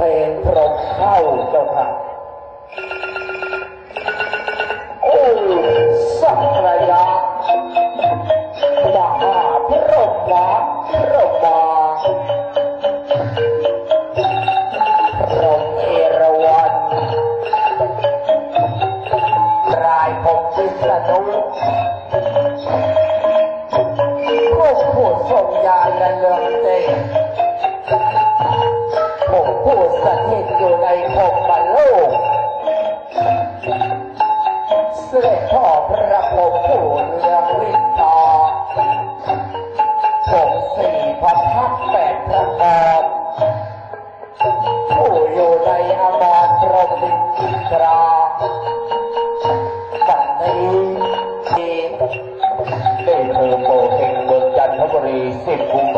เพลงพรหมเข้าเจ้าค่ะ ผู้สถิตอยู่ในภพบรรโลกเสด็จพ่อพระพรหมผู้เรืองฤทธาผมสี่พระพักแปดพระกอบผู้อยู่ในอมรพรหมอินทราวันนี้ที่ได้เธอโปเฮงเมืองจันทบุรีสิบกุมภ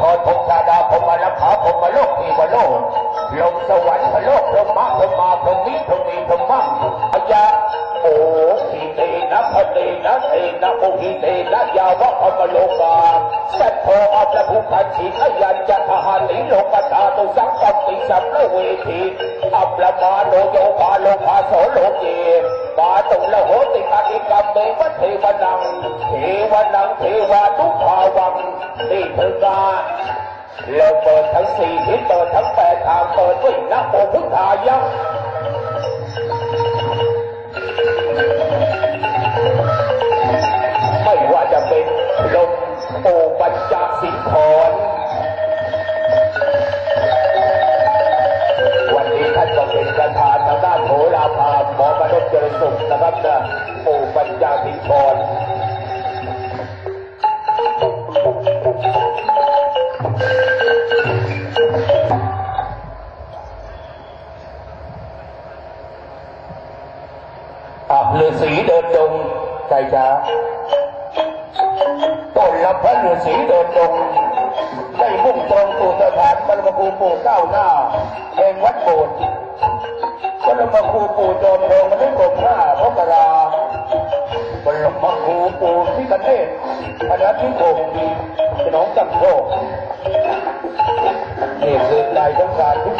ทีละบัญชรพรมชาดาพรหมลักขาพรหมโลกเทวโลกลงสวรรค์พระโลกพรหมะพรหมาพรหมิพรหมีพรหมังอายะโอหิเตนะพะเตนะเตนะโอหิเตนะยาวะพมโลกาสัทโธอัปภูพันธิขยันจะทหารนิโลกตาตุสังกัปติสัมโลเวทีอัปละมาโนโยภาโลภาโสโลเกปาตุละโหติอาิกัมเมวะเทวนังเทวนังเทวานุภาวัง นี่คือกาเราเปิดทั้งสี่ทิศเปิดทั้งแปดทางเปิดด้วยนะโมพุทธายะไม่ว่าจะเป็นลมโอปัญจสิงห์รวันนี้ท่านก็เป็นประธานทางด้านโหราพาหมอมนุษย์เจริญสุขนะครับนะโอปัญจสิงห์ร ษีเดินดงใจจ้าต้นละพระฤาษีเดินดงได้มุ่งตรงสู่สถานบรมครูปู่เก้าหน้าแห่งวัดโบสถ์บรมครูปู่โจมโรงมันได้กบห้าพระกราบรมครูปู่ที่กันเนศคณะที่โกดีสนองจำโชคนี่คือนายต้องการทุก